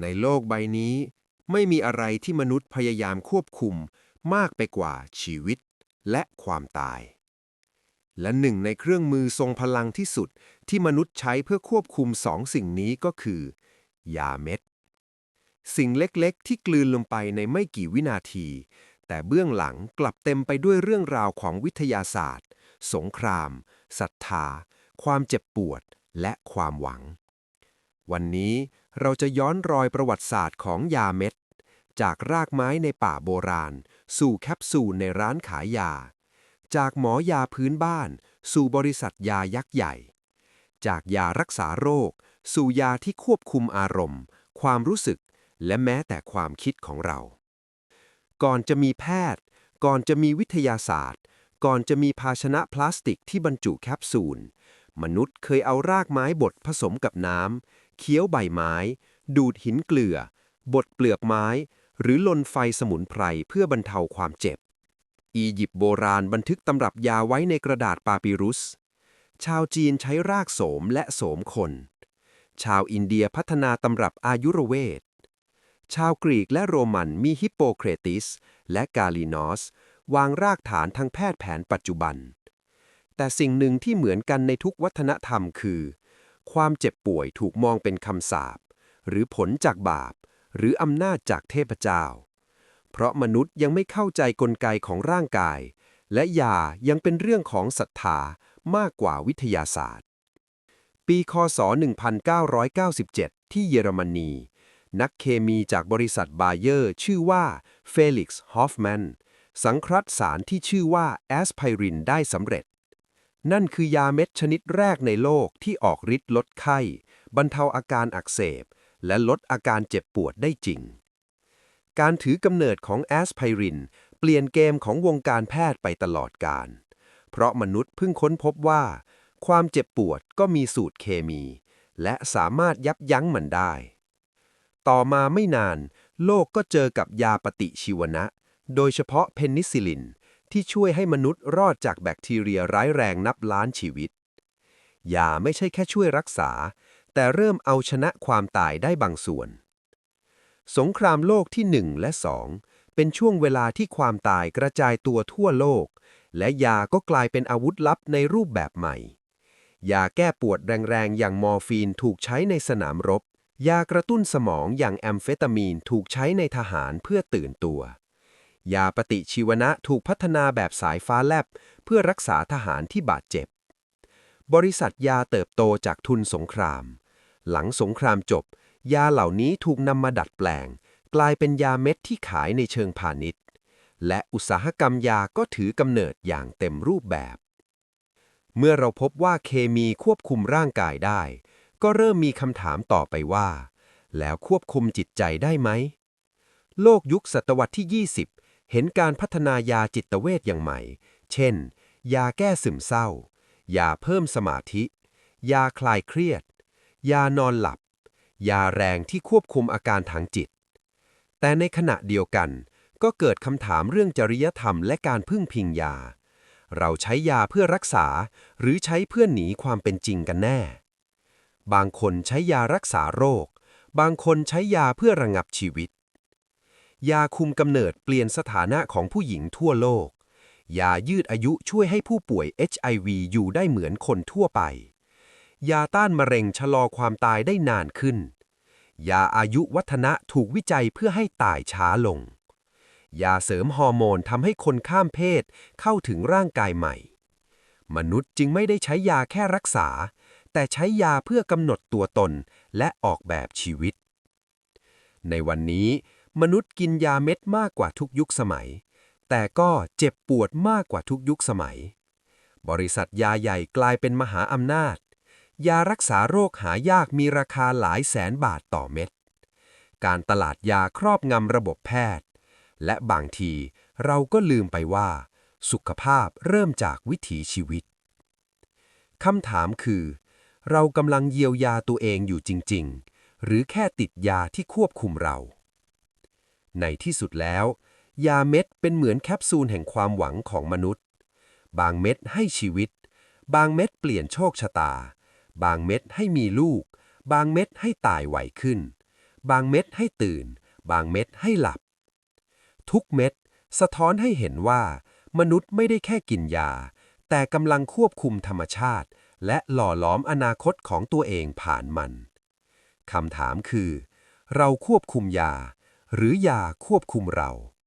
ในโลกใบนี้ ไม่มีอะไรที่มนุษย์พยายามควบคุมมากไปกว่าชีวิตและความตาย และหนึ่งในเครื่องมือทรงพลังที่สุดที่มนุษย์ใช้เพื่อควบคุมสองสิ่งนี้ก็คือ ยาเม็ด สิ่งเล็กๆ ที่กลืนลงไปในไม่กี่วินาที แต่เบื้องหลังกลับเต็มไปด้วยเรื่องราวของวิทยาศาสตร์ สงครามศรัทธา ความเจ็บปวด และความหวัง วันนี้ เราจะย้อนรอยประวัติศาสตร์ของยาเม็ด จากรากไม้ในป่าโบราณ สู่แคปซูลในร้านขายยา จากหมอยาพื้นบ้าน สู่บริษัทยายักษ์ใหญ่ จากยารักษาโรค สู่ยาที่ควบคุมอารมณ์ ความรู้สึก และแม้แต่ความคิดของเรา ก่อนจะมีแพทย์ ก่อนจะมีวิทยาศาสตร์ ก่อนจะมีภาชนะพลาสติกที่บรรจุแคปซูล มนุษย์เคยเอารากไม้บดผสมกับน้ำ เคี้ยวใบไม้ ดูดหินเกลือ บดเปลือกไม้ หรือลนไฟสมุนไพรเพื่อบรรเทาความเจ็บ อียิปต์โบราณบันทึกตำรับยาไว้ในกระดาษปาปิรุส ชาวจีนใช้รากโสมและโสมคน ชาวอินเดียพัฒนาตำรับอายุรเวท ชาวกรีกและโรมันมีฮิปโปเครติส และกาลีนอส วางรากฐานทางแพทย์แผนปัจจุบันแต่สิ่งหนึ่งที่เหมือนกันในทุกวัฒนธรรมคือ ความเจ็บป่วยถูกมองเป็นคำสาป หรือผลจากบาป หรืออำนาจจากเทพเจ้า เพราะมนุษย์ยังไม่เข้าใจกลไกของร่างกาย และยายังเป็นเรื่องของศรัทธามากกว่าวิทยาศาสตร์ ปีคศ 1997 ที่เยอรมนี นักเคมีจากบริษัทบาเยอร์ ชื่อว่าเฟลิกซ์ฮอฟแมนสังเคราะห์สารที่ชื่อว่าแอสไพรินได้สำเร็จ นั่นคือยาเม็ดชนิดแรกในโลกที่ออกฤทธิ์ลดไข้ บรรเทาอาการอักเสบ และลดอาการเจ็บปวดได้จริง การถือกำเนิดของแอสไพริน เปลี่ยนเกมของวงการแพทย์ไปตลอดกาลเพราะมนุษย์เพิ่งค้นพบว่า ความเจ็บปวดก็มีสูตรเคมี และสามารถยับยั้งมันได้ ต่อมาไม่นาน โลกก็เจอกับยาปฏิชีวนะ โดยเฉพาะเพนิซิลิน ที่ช่วยให้มนุษย์รอดจากแบคทีเรียร้ายแรงนับล้านชีวิต ยาไม่ใช่แค่ช่วยรักษา แต่เริ่มเอาชนะความตายได้บางส่วน สงครามโลกที่ 1 และ 2 เป็นช่วงเวลาที่ความตายกระจายตัวทั่วโลก และยาก็กลายเป็นอาวุธลับในรูปแบบใหม่ ยาแก้ปวดแรงๆ อย่างมอร์ฟีนถูกใช้ในสนามรบ ยากระตุ้นสมองอย่างแอมเฟตามีนถูกใช้ในทหารเพื่อตื่นตัว ยาปฏิชีวนะถูกพัฒนาแบบสายฟ้าแลบ เพื่อรักษาทหารที่บาดเจ็บ บริษัทยาเติบโตจากทุนสงคราม หลังสงครามจบ ยาเหล่านี้ถูกนำมาดัดแปลง กลายเป็นยาเม็ดที่ขายในเชิงพาณิชย์ และอุตสาหกรรมยาก็ถือกำเนิดอย่างเต็มรูปแบบ เมื่อเราพบว่าเคมีควบคุมร่างกายได้ ก็เริ่มมีคำถามต่อไปว่า แล้วควบคุมจิตใจได้ไหมโลกยุคศตวรรษที่ 20 เห็นการพัฒนายาจิตเวชอย่างใหม่ เช่น ยาแก้ซึมเศร้า ยาเพิ่มสมาธิ ยาคลายเครียด ยานอนหลับ ยาแรงที่ควบคุมอาการทางจิต แต่ในขณะเดียวกัน ก็เกิดคำถามเรื่องจริยธรรมและการพึ่งพิงยา เราใช้ยาเพื่อรักษา หรือใช้เพื่อหนีความเป็นจริงกันแน่ บางคนใช้ยารักษาโรค บางคนใช้ยาเพื่อระงับชีวิต ยาคุมกำเนิดเปลี่ยนสถานะของผู้หญิงทั่วโลก ยายืดอายุช่วยให้ผู้ป่วย HIV อยู่ได้เหมือนคนทั่วไป ยาต้านมะเร็งชะลอความตายได้นานขึ้น ยาอายุวัฒนะถูกวิจัยเพื่อให้ตายช้าลง ยาเสริมฮอร์โมนทำให้คนข้ามเพศเข้าถึงร่างกายใหม่ มนุษย์จึงไม่ได้ใช้ยาแค่รักษา แต่ใช้ยาเพื่อกำหนดตัวตนและออกแบบชีวิต ในวันนี้ มนุษย์กินยาเม็ดมากกว่าทุกยุคสมัย แต่ก็เจ็บปวดมากกว่าทุกยุคสมัย บริษัทยาใหญ่กลายเป็นมหาอำนาจ ยารักษาโรคหายากมีราคาหลายแสนบาทต่อเม็ด การตลาดยาครอบงำระบบแพทย์ และบางทีเราก็ลืมไปว่า สุขภาพเริ่มจากวิถีชีวิตคำถามคือ เรากำลังเยียวยาตัวเองอยู่จริง ๆ หรือแค่ติดยาที่ควบคุมเรา ในที่สุดแล้ว ยาเม็ดเป็นเหมือนแคปซูลแห่งความหวังของมนุษย์ บางเม็ดให้ชีวิต บางเม็ดเปลี่ยนโชคชะตา บางเม็ดให้มีลูก บางเม็ดให้ตายไหวขึ้น บางเม็ดให้ตื่น บางเม็ดให้หลับ ทุกเม็ดสะท้อนให้เห็นว่า มนุษย์ไม่ได้แค่กินยา แต่กำลังควบคุมธรรมชาติ และหล่อหลอมอนาคตของตัวเองผ่านมันคำถามคือ เราควบคุมยา หรือยาควบคุมเรา